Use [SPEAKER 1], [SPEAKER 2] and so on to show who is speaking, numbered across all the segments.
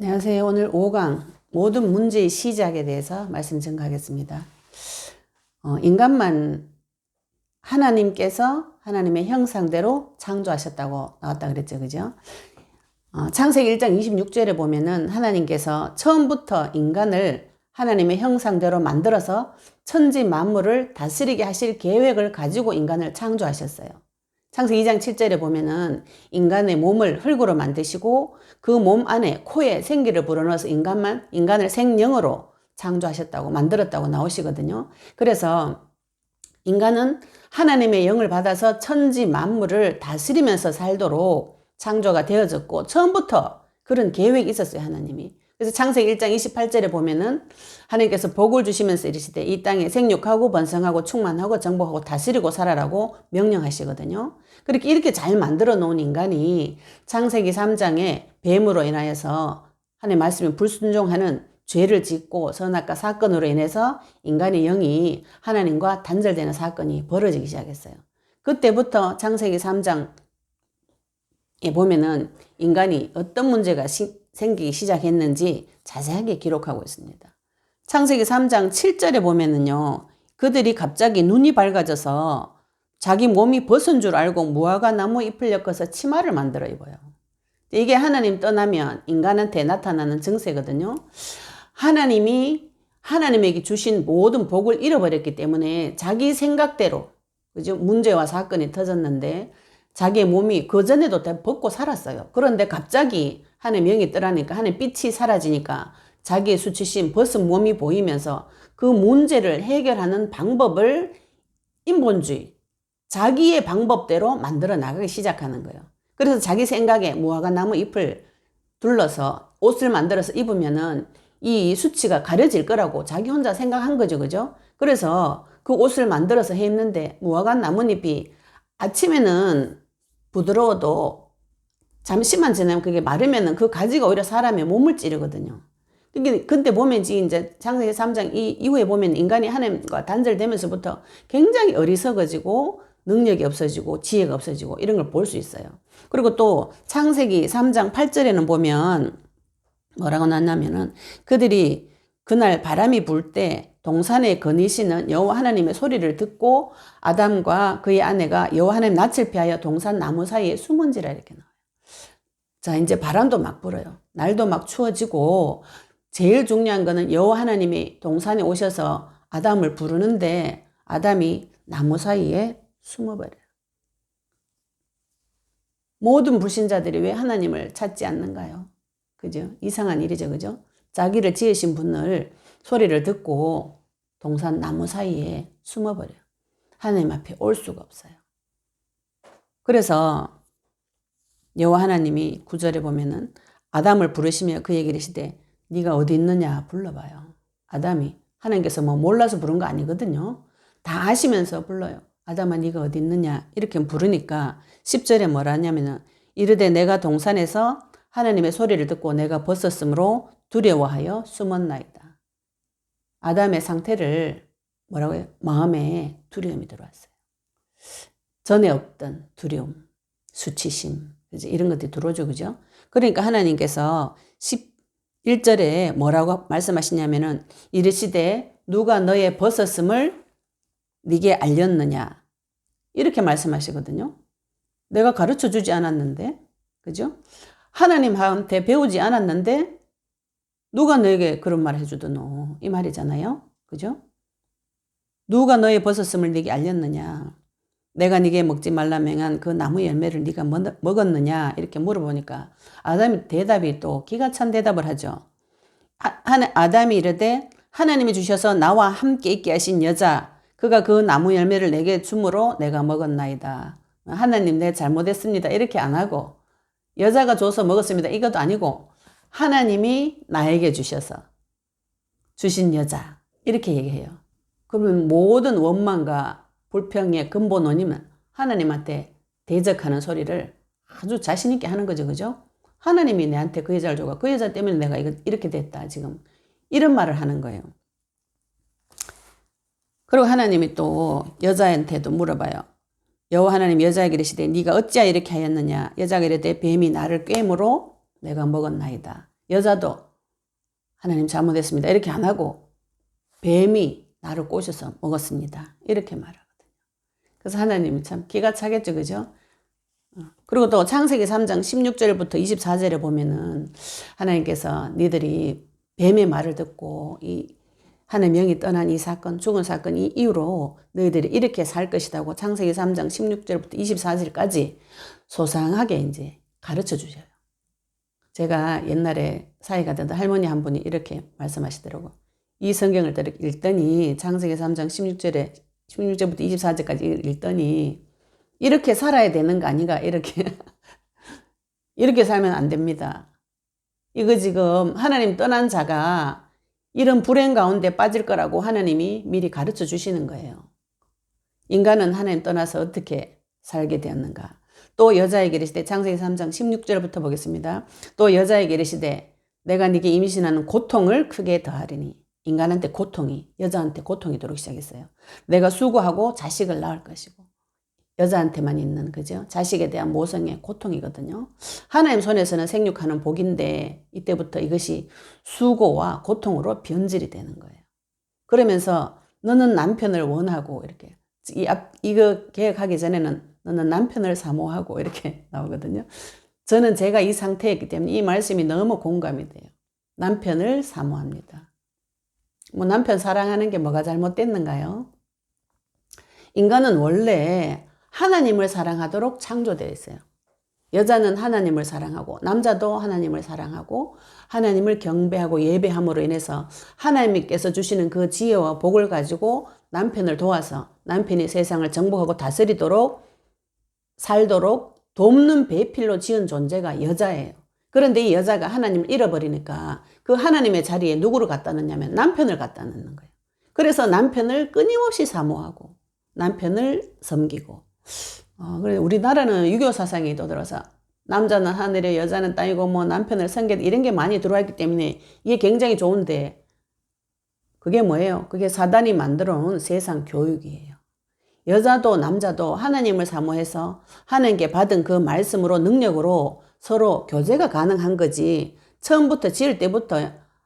[SPEAKER 1] 안녕하세요. 오늘 5강 모든 문제의 시작에 대해서 말씀 전가하겠습니다. 어, 인간만 하나님께서 하나님의 형상대로 창조하셨다고 나왔다 그랬죠. 그죠? 어, 창세기 1장 26절에 보면은 하나님께서 처음부터 인간을 하나님의 형상대로 만들어서 천지 만물을 다스리게 하실 계획을 가지고 인간을 창조하셨어요. 창세 2장 7절에 보면은 인간의 몸을 흙으로 만드시고 그 몸 안에 코에 생기를 불어넣어서 인간만 인간을 생명으로 창조하셨다고 만들었다고 나오시거든요. 그래서 인간은 하나님의 영을 받아서 천지 만물을 다스리면서 살도록 창조가 되어졌고 처음부터 그런 계획이 있었어요, 하나님이. 그래서 창세기 1장 28절에 보면은 하나님께서 복을 주시면서 이르시되 이 땅에 생육하고 번성하고 충만하고 정복하고 다스리고 살아라고 명령하시거든요. 그렇게 이렇게 잘 만들어 놓은 인간이 창세기 3장에 뱀으로 인하여서 하나님 말씀에 불순종하는 죄를 짓고 선악과 사건으로 인해서 인간의 영이 하나님과 단절되는 사건이 벌어지기 시작했어요. 그때부터 창세기 3장에 보면은 인간이 어떤 문제가 시, 생기기 시작했는지 자세하게 기록하고 있습니다. 창세기 3장 7절에 보면은요, 그들이 갑자기 눈이 밝아져서 자기 몸이 벗은 줄 알고 무화과 나무 잎을 엮어서 치마를 만들어 입어요. 이게 하나님 떠나면 인간한테 나타나는 증세거든요. 하나님이 하나님에게 주신 모든 복을 잃어버렸기 때문에 자기 생각대로 그죠 문제와 사건이 터졌는데 자기 몸이 그 전에도 다 벗고 살았어요. 그런데 갑자기 하나님 이 떠나니까 하나 빛이 사라지니까 자기의 수치심 벗은 몸이 보이면서 그 문제를 해결하는 방법을 인본주의 자기의 방법대로 만들어 나가기 시작하는 거예요. 그래서 자기 생각에 무화과 나무 잎을 둘러서 옷을 만들어서 입으면은 이 수치가 가려질 거라고 자기 혼자 생각한 거죠. 그죠? 그래서 그 옷을 만들어서 해 입는데 무화과 나뭇잎이 아침에는 부드러워도 잠시만 지나면 그게 마르면은 그 가지가 오히려 사람의 몸을 찌르거든요. 근데, 근데 보면 이제 창세기 3장 이, 이후에 보면 인간이 하나님과 단절되면서부터 굉장히 어리석어지고 능력이 없어지고 지혜가 없어지고 이런 걸 볼 수 있어요. 그리고 또 창세기 3장 8절에는 보면 뭐라고 났냐면은 그들이 그날 바람이 불 때 동산의 거니시는 여호와 하나님의 소리를 듣고 아담과 그의 아내가 여호와 하나님 낯을 피하여 동산 나무 사이에 숨은지라 이렇게 나와요. 자 이제 바람도 막 불어요. 날도 막 추워지고 제일 중요한 거는 여호와 하나님이 동산에 오셔서 아담을 부르는데 아담이 나무 사이에 숨어버려. 모든 불신자들이 왜 하나님을 찾지 않는가요? 그죠? 이상한 일이죠, 그죠? 자기를 지으신 분을 소리를 듣고 동산 나무 사이에 숨어버려. 하나님 앞에 올 수가 없어요. 그래서 여호와 하나님이 구절에 보면은 아담을 부르시며 그에게 이시되 네가 어디 있느냐 불러봐요. 아담이 하나님께서 뭐 몰라서 부른 거 아니거든요. 다 아시면서 불러요. 아담아 네가 어디 있느냐 이렇게 부르니까 10절에 뭐라냐면은 이르되 내가 동산에서 하나님의 소리를 듣고 내가 벗었으므로 두려워하여 숨었나이다. 아담의 상태를 뭐라고 해요? 마음에 두려움이 들어왔어요. 전에 없던 두려움, 수치심, 이런 것들이 들어오죠. 그죠? 그러니까 하나님께서 11절에 뭐라고 말씀하시냐면은 이르시되 누가 너의 벗었음을 네게 알렸느냐 이렇게 말씀하시거든요. 내가 가르쳐 주지 않았는데 그죠? 하나님한테 배우지 않았는데 누가 너에게 그런 말 해주더노 이 말이잖아요. 그죠? 누가 너의 버섯음을 네게 알렸느냐 내가 네게 먹지 말라 명한 그 나무 열매를 네가 먹었느냐 이렇게 물어보니까 아담이 대답이 또 기가 찬 대답을 하죠. 아, 아담이 이르되 하나님이 주셔서 나와 함께 있게 하신 여자 그가 그 나무 열매를 내게 주므로 내가 먹었나이다. 하나님 내 잘못했습니다. 이렇게 안 하고 여자가 줘서 먹었습니다. 이것도 아니고 하나님이 나에게 주셔서 주신 여자 이렇게 얘기해요. 그러면 모든 원망과 불평의 근본 원인은 하나님한테 대적하는 소리를 아주 자신 있게 하는 거죠. 그죠? 하나님이 내한테 그 여자를 줘가 그 여자 때문에 내가 이렇게 됐다. 지금 이런 말을 하는 거예요. 그리고 하나님이 또 여자한테도 물어봐요. 여호와 하나님 여자에게 이르시되 네가 어찌하 이렇게 하였느냐 여자가 이르되 뱀이 나를 꿰므로 내가 먹었나이다. 여자도 하나님 잘못했습니다. 이렇게 안 하고 뱀이 나를 꼬셔서 먹었습니다. 이렇게 말하거든요. 그래서 하나님이 참 기가 차겠죠. 그죠? 어, 그리고 또 창세기 3장 16절부터 24절에 보면은 하나님께서 니들이 뱀의 말을 듣고 이 하나의 명이 떠난 이 사건, 죽은 사건 이 이후로 너희들이 이렇게 살 것이다고 창세기 3장 16절부터 24절까지 소상하게 이제 가르쳐 주셔요. 제가 옛날에 사이가 되던 할머니 한 분이 이렇게 말씀하시더라고. 이 성경을 읽더니 창세기 3장 16절에 16절부터 24절까지 읽더니 이렇게 살아야 되는 거 아닌가 이렇게 이렇게 살면 안 됩니다. 이거 지금 하나님 떠난 자가 이런 불행 가운데 빠질 거라고 하나님이 미리 가르쳐 주시는 거예요. 인간은 하나님 떠나서 어떻게 살게 되었는가. 또 여자에게 이르시되 창세기 3장 16절부터 보겠습니다. 또 여자에게 이르시되 내가 네게 임신하는 고통을 크게 더하리니 인간한테 고통이 여자한테 고통이 도록 시작했어요. 내가 수고하고 자식을 낳을 것이고 여자한테만 있는 그죠? 자식에 대한 모성의 고통이거든요. 하나님 손에서는 생육하는 복인데 이때부터 이것이 수고와 고통으로 변질이 되는 거예요. 그러면서 너는 남편을 원하고 이렇게 이 앞, 이거 계획하기 전에는 너는 남편을 사모하고 이렇게 나오거든요. 저는 제가 이 상태였기 때문에 이 말씀이 너무 공감이 돼요. 남편을 사모합니다. 뭐 남편 사랑하는 게 뭐가 잘못됐는가요? 인간은 원래 하나님을 사랑하도록 창조되어 있어요. 여자는 하나님을 사랑하고 남자도 하나님을 사랑하고 하나님을 경배하고 예배함으로 인해서 하나님께서 주시는 그 지혜와 복을 가지고 남편을 도와서 남편이 세상을 정복하고 다스리도록 살도록 돕는 배필로 지은 존재가 여자예요. 그런데 이 여자가 하나님을 잃어버리니까 그 하나님의 자리에 누구를 갖다 놓냐면 남편을 갖다 놓는 거예요. 그래서 남편을 끊임없이 사모하고 남편을 섬기고 어, 그래 우리나라는 유교 사상이 또 들어서 남자는 하늘에 여자는 땅이고 뭐 남편을 섬겼 이런 게 많이 들어왔기 때문에 이게 굉장히 좋은데 그게 뭐예요? 그게 사단이 만들어 놓은 세상 교육이에요. 여자도 남자도 하나님을 사모해서 하나님께 받은 그 말씀으로 능력으로 서로 교제가 가능한 거지. 처음부터 지을 때부터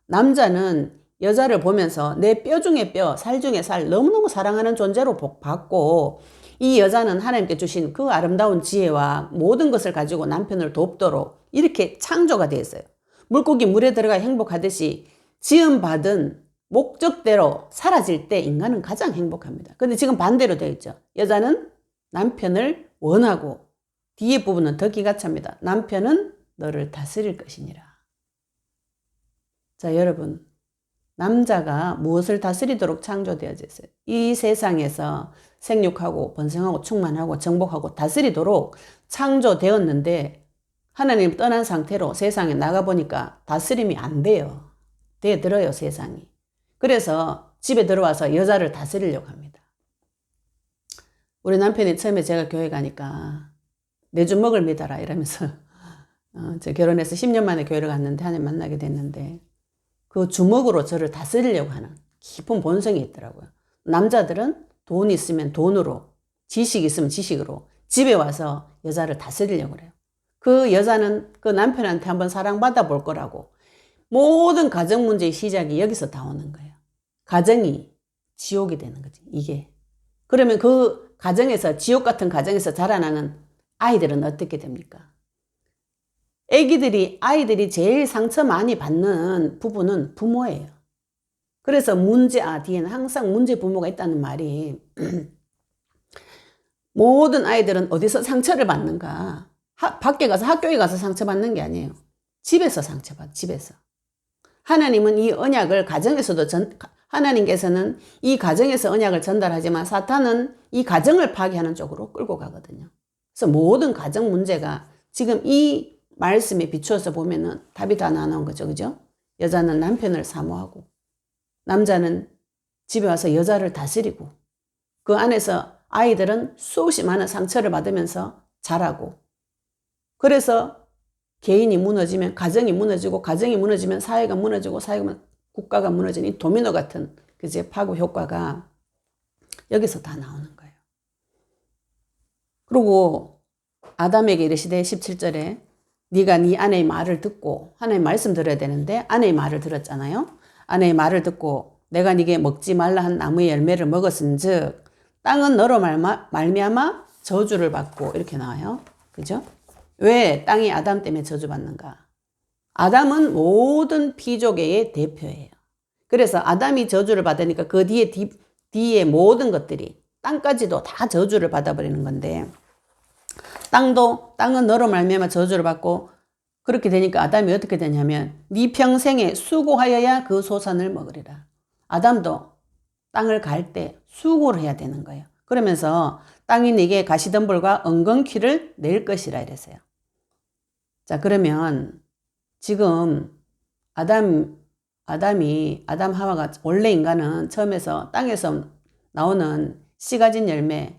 [SPEAKER 1] 남자는 여자를 보면서 내 뼈 중에 뼈, 살 중에 살 너무너무 사랑하는 존재로 받고 이 여자는 하나님께 주신 그 아름다운 지혜와 모든 것을 가지고 남편을 돕도록 이렇게 창조가 되었어요 물고기 물에 들어가 행복하듯이 지음받은 목적대로 사라질 때 인간은 가장 행복합니다. 근데 지금 반대로 되어 있죠. 여자는 남편을 원하고 뒤에 부분은 더 기가 찹니다. 남편은 너를 다스릴 것이니라. 자, 여러분. 남자가 무엇을 다스리도록 창조되어졌어요. 이 세상에서 생육하고 번성하고 충만하고 정복하고 다스리도록 창조되었는데 하나님 떠난 상태로 세상에 나가보니까 다스림이 안 돼요. 대들어요, 세상이. 그래서 집에 들어와서 여자를 다스리려고 합니다. 우리 남편이 처음에 제가 교회 가니까 내 주먹을 믿어라 이러면서 어, 결혼해서 10년 만에 교회를 갔는데 하나님 만나게 됐는데 그 주먹으로 저를 다스리려고 하는 깊은 본성이 있더라고요. 남자들은 돈 있으면 돈으로, 지식 있으면 지식으로, 집에 와서 여자를 다스리려고 그래요. 그 여자는 그 남편한테 한번 사랑받아 볼 거라고. 모든 가정 문제의 시작이 여기서 다 오는 거예요. 가정이 지옥이 되는 거지, 이게. 그러면 그 가정에서, 지옥 같은 가정에서 자라나는 아이들은 어떻게 됩니까? 애기들이 아이들이 제일 상처 많이 받는 부분은 부모예요. 그래서 문제 아 뒤에는 항상 문제 부모가 있다는 말이 모든 아이들은 어디서 상처를 받는가? 하, 밖에 가서 학교에 가서 상처받는 게 아니에요. 집에서 상처받 집에서. 하나님은 이 언약을 가정에서도 전 하나님께서는 이 가정에서 언약을 전달하지만 사탄은 이 가정을 파괴하는 쪽으로 끌고 가거든요. 그래서 모든 가정 문제가 지금 이 말씀에 비추어서 보면은 답이 다 나온 거죠. 그죠? 여자는 남편을 사모하고 남자는 집에 와서 여자를 다스리고 그 안에서 아이들은 수없이 많은 상처를 받으면서 자라고 그래서 개인이 무너지면 가정이 무너지고 가정이 무너지면 사회가 무너지고 사회가 국가가 무너지니 도미노 같은 그 제 파고 효과가 여기서 다 나오는 거예요. 그리고 아담에게 이르시되 17절에 네가 네 아내의 말을 듣고 하나님 말씀 들어야 되는데 아내의 말을 들었잖아요. 아내의 말을 듣고 내가 네게 먹지 말라 한 나무의 열매를 먹었은즉 땅은 너로 말마, 말미암아 저주를 받고 이렇게 나와요. 그죠? 왜 땅이 아담 때문에 저주받는가? 아담은 모든 피조계의 대표예요. 그래서 아담이 저주를 받으니까 그 뒤에 뒤, 뒤에 모든 것들이 땅까지도 다 저주를 받아버리는 건데 땅도 땅은 너로 말미암아 저주를 받고 그렇게 되니까 아담이 어떻게 되냐면 네 평생에 수고하여야 그 소산을 먹으리라. 아담도 땅을 갈 때 수고를 해야 되는 거예요. 그러면서 땅이 네게 가시덤불과 엉겅퀴를 낼 것이라 이랬어요. 자 그러면 지금 아담 아담이 아담 하와가 원래 인간은 처음에서 땅에서 나오는 씨 가진 열매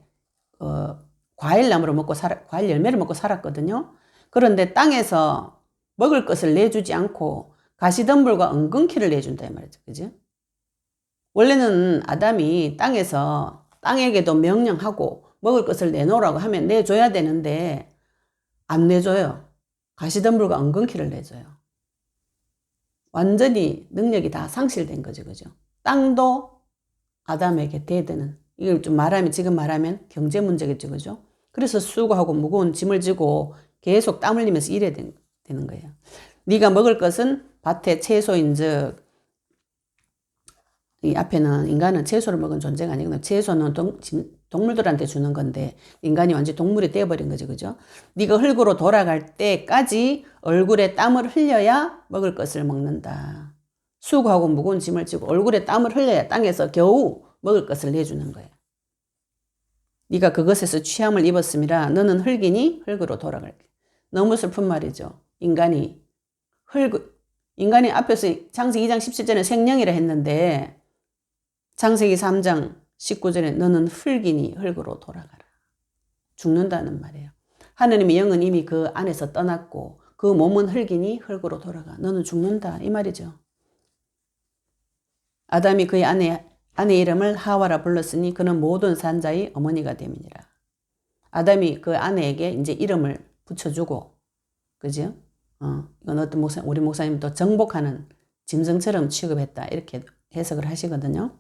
[SPEAKER 1] 어, 과일 나무를 먹고 살 과일 열매를 먹고 살았거든요. 그런데 땅에서 먹을 것을 내주지 않고 가시덤불과 은근키를 내준다 이 말이죠. 그죠? 원래는 아담이 땅에서 땅에게도 명령하고 먹을 것을 내놓으라고 하면 내줘야 되는데 안 내줘요. 가시덤불과 은근키를 내줘요. 완전히 능력이 다 상실된 거죠. 그죠? 땅도 아담에게 대드는 이걸 좀 말하면 지금 말하면 경제 문제겠죠. 그죠? 그래서 수고하고 무거운 짐을 지고 계속 땀 흘리면서 일해야 되는 거예요. 네가 먹을 것은 밭의 채소인즉 이 앞에는 인간은 채소를 먹은 존재가 아니거 채소는 동, 동물들한테 주는 건데 인간이 완전 동물이 되어버린 거죠 그죠 네가 흙으로 돌아갈 때까지 얼굴에 땀을 흘려야 먹을 것을 먹는다 수고하고 무거운 짐을 지고 얼굴에 땀을 흘려야 땅에서 겨우 먹을 것을 내주는 거예요 네가 그것에서 취함을 입었습이라 너는 흙이니 흙으로 돌아갈게. 너무 슬픈 말이죠. 인간이 흙 인간이 앞에서 창세기 2장 17절에 생명이라 했는데 창세기 3장 19절에 너는 흙이니 흙으로 돌아가라. 죽는다는 말이에요. 하느님의 영은 이미 그 안에서 떠났고 그 몸은 흙이니 흙으로 돌아가. 너는 죽는다. 이 말이죠. 아담이 그의 아내 아내 이름을 하와라 불렀으니 그는 모든 산자의 어머니가 됨이니라. 아담이 그 아내에게 이제 이름을 붙여주고, 그죠? 어, 이건 어떤 목사, 우리 목사님도 정복하는 짐승처럼 취급했다. 이렇게 해석을 하시거든요.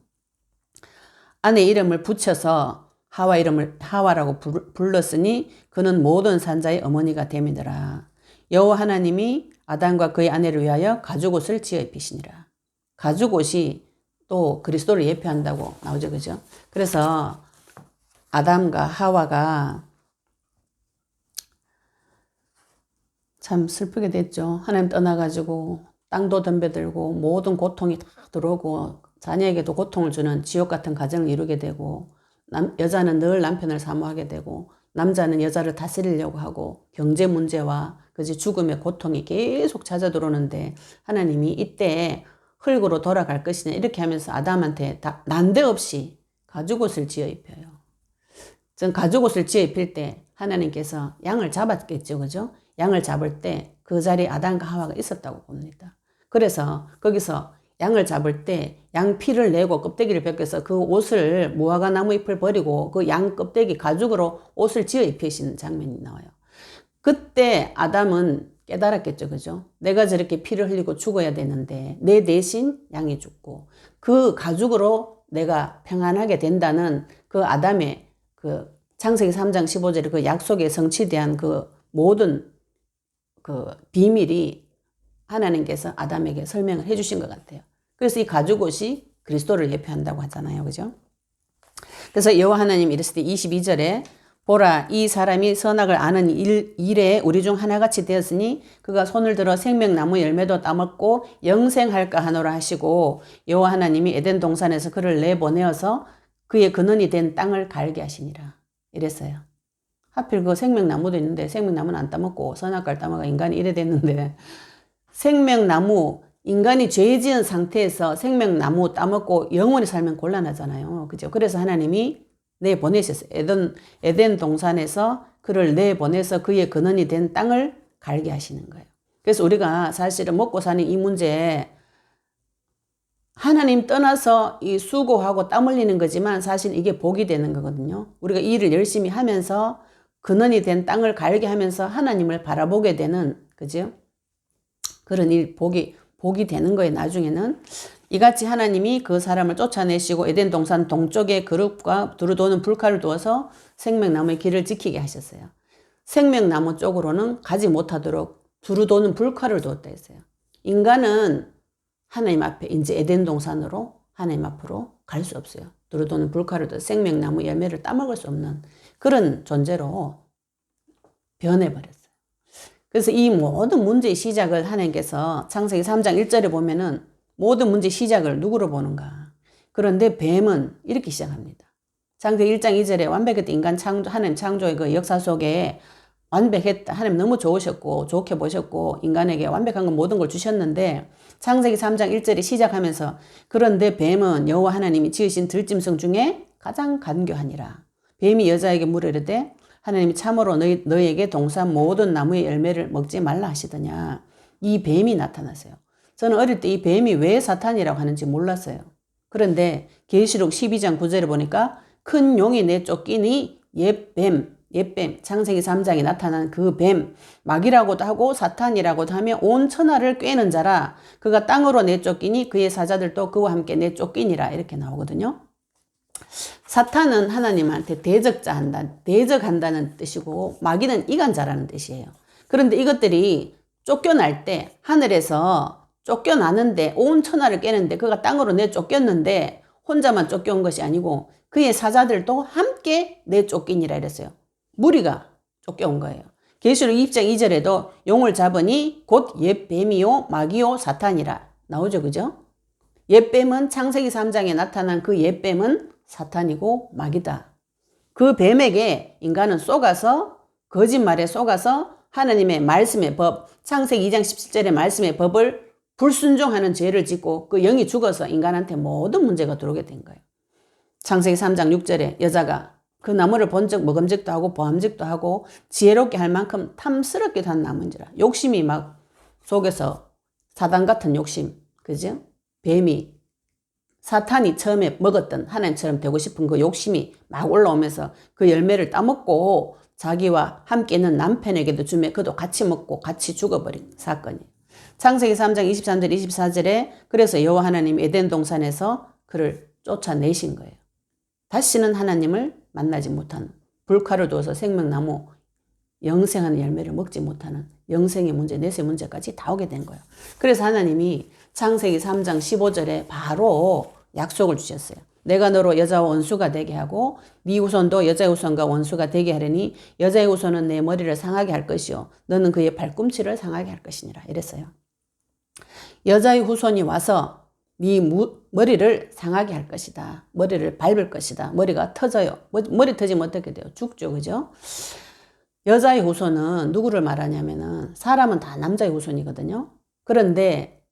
[SPEAKER 1] 아내 이름을 붙여서 하와 이름을 하와라고 불렀으니 그는 모든 산자의 어머니가 됨이더라. 여호 하나님이 아담과 그의 아내를 위하여 가죽옷을 지어 입히시니라. 가죽옷이 또 그리스도를 예표한다고 나오죠. 그죠? 그래서 아담과 하와가 참 슬프게 됐죠. 하나님 떠나가지고 땅도 덤벼들고 모든 고통이 다 들어오고 자녀에게도 고통을 주는 지옥 같은 가정을 이루게 되고 남, 여자는 늘 남편을 사모하게 되고 남자는 여자를 다스리려고 하고 경제 문제와 그지 죽음의 고통이 계속 찾아 들어오는데 하나님이 이때 흙으로 돌아갈 것이냐 이렇게 하면서 아담한테 다, 난데없이 가죽옷을 지어 입혀요. 전 가죽옷을 지어 입힐 때 하나님께서 양을 잡았겠죠. 그죠? 양을 잡을 때 그 자리에 아담과 하와가 있었다고 봅니다. 그래서 거기서 양을 잡을 때 양피를 내고 껍데기를 벗겨서 그 옷을 무화과 나무 잎을 버리고 그 양 껍데기 가죽으로 옷을 지어 입히시는 장면이 나와요. 그때 아담은 깨달았겠죠. 그죠? 내가 저렇게 피를 흘리고 죽어야 되는데 내 대신 양이 죽고 그 가죽으로 내가 평안하게 된다는 그 아담의 그 창세기 3장 1 5절그 약속의 성취대한 그 모든 그 비밀이 하나님께서 아담에게 설명을 해 주신 것 같아요. 그래서 이 가죽옷이 그리스도를 예표한다고 하잖아요. 그죠? 그래서 여호와 하나님 이랬을 때 22절에 보라 이 사람이 선악을 아는 일, 일에 우리 중 하나같이 되었으니 그가 손을 들어 생명나무 열매도 따먹고 영생할까 하노라 하시고 여호와 하나님이 에덴 동산에서 그를 내보내어서 그의 근원이 된 땅을 갈게 하시니라 이랬어요. 하필 그 생명나무도 있는데 생명나무는 안 따먹고 선악과를 따먹어 인간이 이래 됐는데 생명나무 인간이 죄 지은 상태에서 생명나무 따먹고 영원히 살면 곤란하잖아요. 그죠? 그래서 하나님이 내보내셨어요. 에덴, 에덴 동산에서 그를 내보내서 그의 근원이 된 땅을 갈게 하시는 거예요. 그래서 우리가 사실은 먹고 사는 이문제 하나님 떠나서 이 수고하고 땀 흘리는 거지만 사실 이게 복이 되는 거거든요. 우리가 일을 열심히 하면서 근원이 된 땅을 갈게 하면서 하나님을 바라보게 되는, 그죠? 그런 일, 복이, 복이 되는 거예요, 나중에는. 이같이 하나님이 그 사람을 쫓아내시고 에덴 동산 동쪽의 그룹과 두루 도는 불칼을 두어서 생명나무의 길을 지키게 하셨어요. 생명나무 쪽으로는 가지 못하도록 두루 도는 불칼을 두었다 했어요. 인간은 하나님 앞에 이제 에덴 동산으로 하나님 앞으로 갈 수 없어요. 두루 도는 불칼을 두어 생명나무 열매를 따먹을 수 없는 그런 존재로 변해버렸어요. 그래서 이 모든 문제의 시작을 하나님께서 창세기 3장 1절에 보면은 모든 문제 시작을 누구로 보는가. 그런데 뱀은 이렇게 시작합니다. 창조 1장 2절에 완벽했다. 인간 창조, 하나님 창조의 그 역사 속에 완벽했다. 하나님 너무 좋으셨고, 좋게 보셨고, 인간에게 완벽한 건 모든 걸 주셨는데, 창세기 3장 1절이 시작하면서, 그런데 뱀은 여호와 하나님이 지으신 들짐승 중에 가장 간교하니라. 뱀이 여자에게 물으려되, 하나님이 참으로 너희, 너에게 동산 모든 나무의 열매를 먹지 말라 하시더냐. 이 뱀이 나타났어요. 저는 어릴 때 이 뱀이 왜 사탄이라고 하는지 몰랐어요. 그런데 계시록 12장 9절을 보니까 큰 용이 내 쫓기니 옛뱀, 옛뱀, 창세기 3장에 나타난 그 뱀, 막이라고도 하고 사탄이라고도 하며 온 천하를 꿰는 자라 그가 땅으로 내쫓기니 그의 사자들도 그와 함께 내쫓기니라 이렇게 나오거든요. 사탄은 하나님한테 대적자 한다, 대적한다는 뜻이고 마귀는 이간자라는 뜻이에요. 그런데 이것들이 쫓겨날 때 하늘에서 쫓겨나는데 온 천하를 깨는데 그가 땅으로 내 쫓겼는데 혼자만 쫓겨온 것이 아니고 그의 사자들도 함께 내 쫓기니라 이랬어요. 무리가 쫓겨온 거예요. 계시록 2장 2절에도 용을 잡으니 곧 옛뱀이요 마귀요 사탄이라 나오죠 그죠? 옛뱀은 창세기 3장에 나타난 그 옛뱀은 사탄이고 마귀다. 그 뱀에게 인간은 속아서 거짓말에 속아서 하나님의 말씀의 법, 창세기 2장 17절의 말씀의 법을 불순종하는 죄를 짓고 그 영이 죽어서 인간한테 모든 문제가 들어오게 된 거예요. 창세기 3장 6절에 여자가 그 나무를 본적 먹음직도 하고 보암직도 하고 지혜롭게 할 만큼 탐스럽기도 한 나무인지라 욕심이 막 속에서 사단 같은 욕심 그죠? 뱀이 사탄이 처음에 먹었던 하나님처럼 되고 싶은 그 욕심이 막 올라오면서 그 열매를 따먹고 자기와 함께 있는 남편에게도 주매 그도 같이 먹고 같이 죽어버린 사건이에요. 창세기 3장 23절 24절에 그래서 여호와 하나님 에덴 동산에서 그를 쫓아내신 거예요. 다시는 하나님을 만나지 못한 불카를 두어서 생명나무 영생한 열매를 먹지 못하는 영생의 문제, 내세 문제까지 다 오게 된 거예요. 그래서 하나님이 창세기 3장 15절에 바로 약속을 주셨어요. 내가 너로 여자와 원수가 되게 하고 네 후손도 여자의 후손과 원수가 되게 하려니 여자의 후손은 내 머리를 상하게 할 것이요 너는 그의 팔꿈치를 상하게 할 것이니라 이랬어요. 여자의 후손이 와서 네 무, 머리를 상하게 할 것이다. 머리를 밟을 것이다. 머리가 터져요. 머리 터지면 어떻게 돼요? 죽죠. 그죠? 여자의 후손은 누구를 말하냐면은 사람은 다 남자의 후손이거든요. 그런데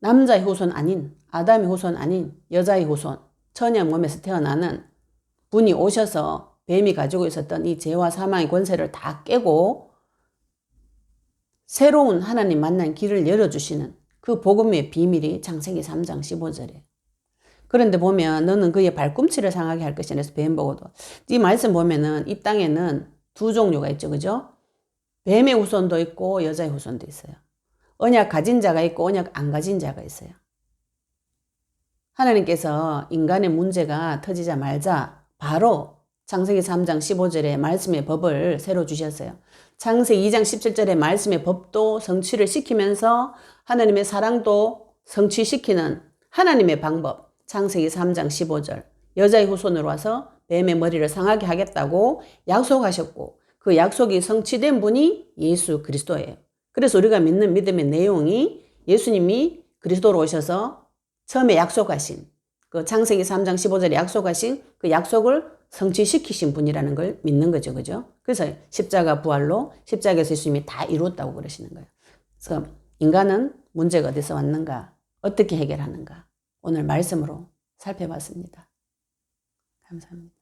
[SPEAKER 1] 남자의 후손 아닌 아담의 후손 아닌 여자의 후손 처녀 몸에서 태어나는 분이 오셔서 뱀이 가지고 있었던 이 죄와 사망의 권세를 다 깨고 새로운 하나님 만난 길을 열어주시는 그 복음의 비밀이 장세기 3장 15절에. 그런데 보면 너는 그의 발꿈치를 상하게 할 것이냐 해서 뱀 보고도. 이 말씀 보면은 이 땅에는 두 종류가 있죠. 그죠? 뱀의 후손도 있고 여자의 후손도 있어요. 언약 가진 자가 있고 언약 안 가진 자가 있어요. 하나님께서 인간의 문제가 터지자 말자 바로 창세기 3장 15절에 말씀의 법을 새로 주셨어요. 창세기 2장 17절에 말씀의 법도 성취를 시키면서 하나님의 사랑도 성취시키는 하나님의 방법. 창세기 3장 15절. 여자의 후손으로 와서 뱀의 머리를 상하게 하겠다고 약속하셨고 그 약속이 성취된 분이 예수 그리스도예요. 그래서 우리가 믿는 믿음의 내용이 예수님이 그리스도로 오셔서 처음에 약속하신 그 창세기 3장 15절에 약속하신 그 약속을 성취시키신 분이라는 걸 믿는 거죠. 그죠? 그래서 십자가 부활로 십자가에서 예수님이 다 이루었다고 그러시는 거예요. 그래서 인간은 문제가 어디서 왔는가, 어떻게 해결하는가, 오늘 말씀으로 살펴봤습니다. 감사합니다.